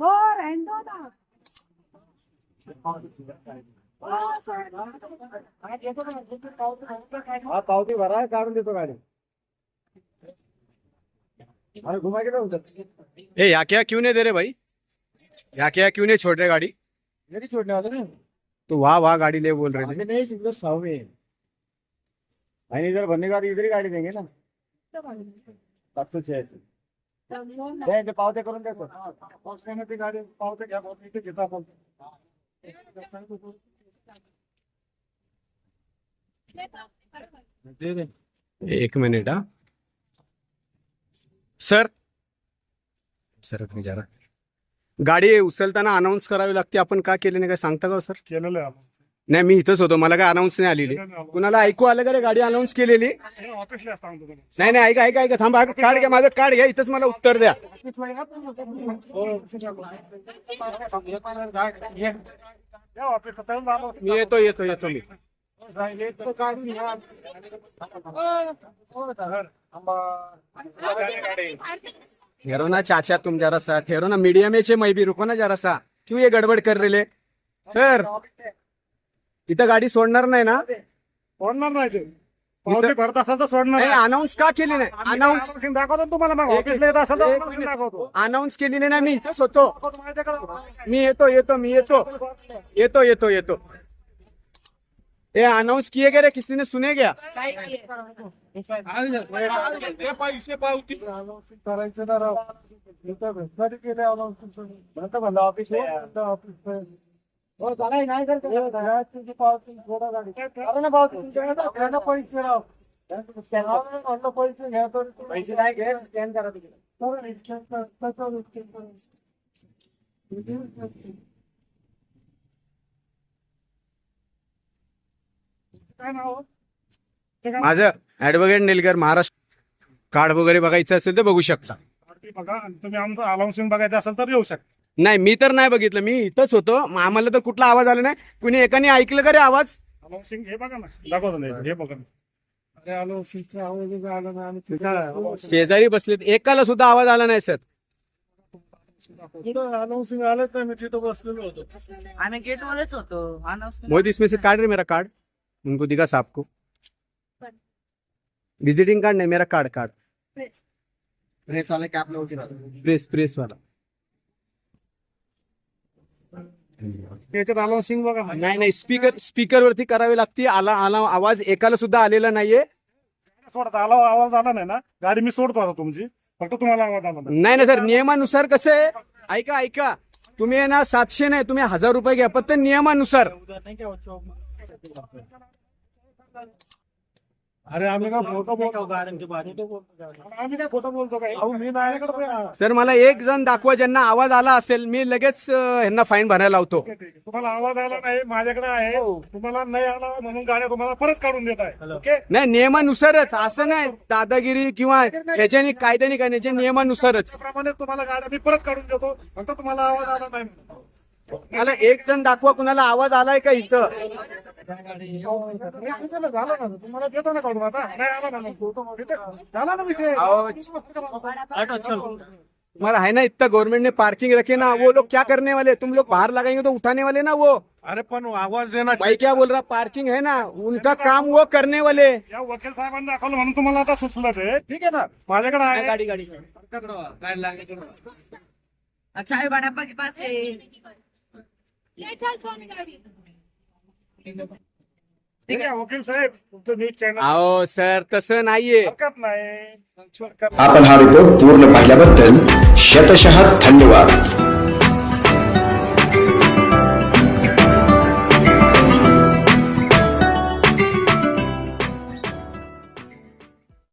हो ना पावती भरा काढून देतो गाडी. अरे घुमा के उतर ए यहाँ क्या क्यों नहीं दे रहे भाई? यहाँ क्या क्यों नहीं छोड़ रहे गाड़ी? घरी छोड़ने वाले ना? तो वहाँ वहाँ गाड़ी ले बोल रहे थे। नहीं इधर साहू में इधर भरने के इधर ही गाड़ी देंगे ना? सात सौ छियासी दे इथे पावते करून द्या सर. पोचण्यामध्ये गाडी. पावते घ्या इथे घेता आपण दे दे एक मिनिट हा. सर. सर नाही जरा. गाडी उचलताना अनाऊन्स करावी लागते. आपण का केले नाही काय सांगता का सर? केलेलं आहे नाही मी इथंच होतो. मला काय अनाऊन्स नाही आलेली. कुणाला ऐकू आलं का रे गाडी अनाऊन्स केलेली? नाही नाही ऐका ऐका ऐका थांबा. कार्ड घ्या माझं कार्ड घ्या. इथंच मला उत्तर द्या. मी येतो येतो येतो मी. ठहरो ना चाचा तुम जरा सा. ठहरो ना मीडियम छे मैं भी रुको ना जरा सा. क्यों ये गडबड कर रहे सर इथं गाडी सोडणार नाही ना? सोडणार नाही ते. पावती भरत असेल तर सोडणार नाही. अनाऊन्स का केली नाही? अनाऊन्स announcing दाखवतो ना तुम्हाला मग? एक- ऑफिसला येत असेल तर एक announcing मिनिट. दाखवतो. अनाऊन्स केली नाही ना मी? इथंच होतो. दाखवतो माझ्याकडे. मी येतो येतो मी येतो. येतो येतो येतो. ये अनाउंस किए गए रे? किसी ने सुने क्या? पैसे पावती। Announcing करायचं ना राव. इथं announcing. म्हणतं म्हणलं office office. हो, नाही तर ते- घ्या तुमची पावती, सोडा गाडी. अरे ना पावती तुमच्याकडे ना, घ्या ना पैसे राव. राव, म्हणलं पैसे घ्या तर पैसे नाही घे स्कॅन करा तिकडे? काय नाव ते काय? माझं ऍडव्होकेट निलकर महाराष्ट्र कार्ड वगैरे बघायचं असेल तर बघू शकता बघा आणि तुम्ही आमचं अलाउन्सिंग बघायचं असेल तर येऊ शकता नाही मी तर नाही बघितलं. मी इथंच होतो. मग आम्हाला तर कुठला आवाज आला नाही. कुणी एकाने ऐकलं का रे आवाज? अलाउन्सिंग हे बघा ना. दाखवतो ना हे बघा ना. अरे अलाउन्सिंगचा आवाज आला ना आणि शेजारी बसलेत. एकाला सुद्धा आवाज आला नाही सर. कुठं? आलंच नाही मी तिथं बसलेलो होतो. आम्ही गेट वरच होतो. announcement मोहित इसमें से कार्ड रे मेरा कार्ड उनको दिखा साहब को. विजिटिंग कार्ड नहीं मेरा कार्ड कार्ड प्रेस वाले कॅप नव्हती प्रेस प्रेस वाला. त्याच्यात अलाउन्सिंग बघा. नाही नाही स्पीकर स्पीकर वरती करावी लागते. आला आला आवाज एकाला सुद्धा आलेला नाहीये. सोडता आला आवाज आला नाही ना? गाडी मी सोडतो आता तुमची. फक्त तुम्हाला आवाज आला नाही. नाही ना सर नियमानुसार कसं आहे? ऐका ऐका. तुम्ही आहे ना सातशे नाही तुम्ही हजार रुपये घ्या. फक्त नियमानुसार. अरे आम्ही काय फोटो बोलतो? आम्ही? काय फोटो बोलतो काय अहो मी माझ्याकडे सर मला एक जण दाखवा ज्यांना आवाज आला असेल मी लगेच अं, ह्यांना फाईन भरायला लावतो. तुम्हाला आवाज आला नाही माझ्याकडे आहे. तुम्हाला नाही आला म्हणून गाड्या तुम्हाला परत काढून देत आहे. ओके? नाही नियमानुसारच. असं नाही दादागिरी किंवा ह्याच्यानी कायद्याने काय नाही जे नियमानुसारच. त्याप्रमाणे तुम्हाला गाड्या मी परत काढून देतो. फक्त तुम्हाला आवाज आला नाही मला एक जण दाखवा कुणाला आवाज आलाय का इथं? झालं ना तुम्हाला देतो ना काढून आता नाही आला ना मग. इथे झाला ना विषय तुम्हारा है ना इतना गवर्नमेंट ने पार्किंग रखे ना वो लोग क्या करने वाले? तुम लोग बाहर लगाएंगे तो उठाने वाले ना वो। अरे पण आवाज देना भाई क्या बोल रहा? पार्किंग है ना उनका काम वो करने वाले। या वकील साहेबांनी दाखवलं म्हणून तुम्हाला आता सुचलं ते. ठीक आहे ना? माझ्याकडे आहे. गाड़ी गाड़ी. अच्छा आहे बडाप्पा के पास है ठीक आहे वकील साहेब तुमचं न्यूज चॅनल. आओ सर तसं नाहीये. हरकत नाही. हरकत आपण हा रिपोर्ट पूर्ण पाहिल्याबद्दल शतशः धन्यवाद.